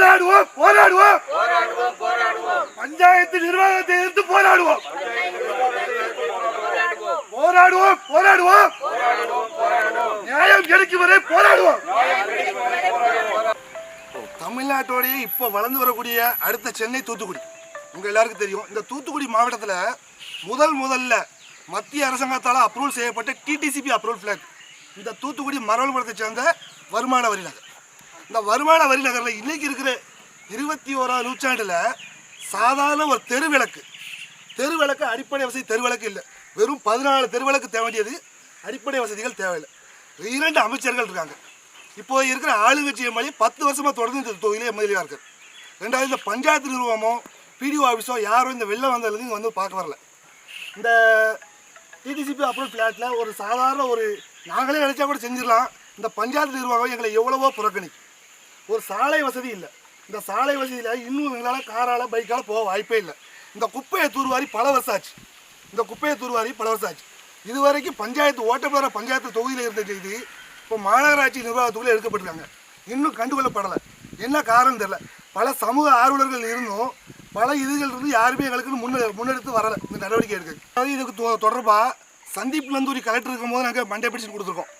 போராடுவோம் போராடுவோம். பஞ்சாயத்து நிர்வாகத்தை எதிர்த்து போராடுவோம். போராடுவோம் போராடுவோம். நியாயம் கிடைக்கும் வரை போராடுவோம். தமிழ்நாட்டோடைய இப்போ வளர்ந்து வரக்கூடிய அடுத்த சென்னை தூத்துக்குடி. உங்கள் எல்லாருக்கும் தெரியும் இந்த தூத்துக்குடி மாவட்டத்தில் முதல் முதல்ல மத்திய அரசாங்கத்தால் அப்ரூவல் செய்யப்பட்ட டிடிசிபி அப்ரூவல் ஃபிளாக் இந்த தூத்துக்குடி மரவல் மரத்தை சேர்ந்த வருமான வரி நகர் இந்த வருமான வரி நகரில் இன்னைக்கு இருக்கிற இருபத்தி ஓராம் நூற்றாண்டில் சாதாரண ஒரு தெருவிளக்கு. தெருவிளக்கு அடிப்படை வசதி தெருவிளக்கு இல்லை. வெறும் பதினாலு தெருவிளக்கு தேவை வேண்டியது அடிப்படை வசதிகள் தேவையில்லை. இரண்டு அமைச்சர்கள் இருக்காங்க. இப்போ இருக்கிற ஆளுங்கட்சி எம்எல்ஏ பத்து வருஷமாக தொடர்ந்து இந்த தொகுதியில எம்எல்ஏவா இருக்கு ரெண்டாவது இந்த பஞ்சாயத்து நிர்வாகமோ பிடிஓ ஆஃபீஸோ யாரும் இந்த வெளில வந்ததுலேருந்து இங்கே வந்து பார்க்க வரல. இந்த டிடிசிபி அப்ரூவல் பிளாட்டில் ஒரு சாதாரண ஒரு நாங்களே நினச்சா கூட செஞ்சிடலாம். இந்த பஞ்சாயத்து நிர்வாகம் எங்களை எவ்வளவோ புறக்கணிக்கும். ஒரு சாலை வசதி இல்லை. இந்த சாலை வசதியில் இன்னும் எங்களால் காரால் பைக்கால் போக வாய்ப்பே இல்லை. இந்த குப்பையை தூர்வாரி பல வருஷம் ஆச்சு. இந்த குப்பையை தூர்வாரி பல வருஷம் ஆச்சு. இது வரைக்கும் பஞ்சாயத்து ஓட்டப்போகிற பஞ்சாயத்து தொகுதியில் இருந்த செய்தி இப்போ மாநகராட்சி நிர்வாகத்துக்குள்ளே எடுக்கப்பட்டிருக்காங்க. இன்னும் கண்டுகொள்ளப்படலை. என்ன காரணம் தெரில பல சமூக ஆர்வலர்கள் இருந்தும் பல இதுகள் இருந்து யாருமே எங்களுக்கு முன்ன முன்னெடுத்து வரலை. இந்த நடவடிக்கை எடுக்க. அதாவது இதுக்கு தொ- சந்தீப் நந்தூரி கலெக்டர் இருக்கும்போது நாங்கள் மண்டை பிடிச்சு கொடுத்துருக்கோம்.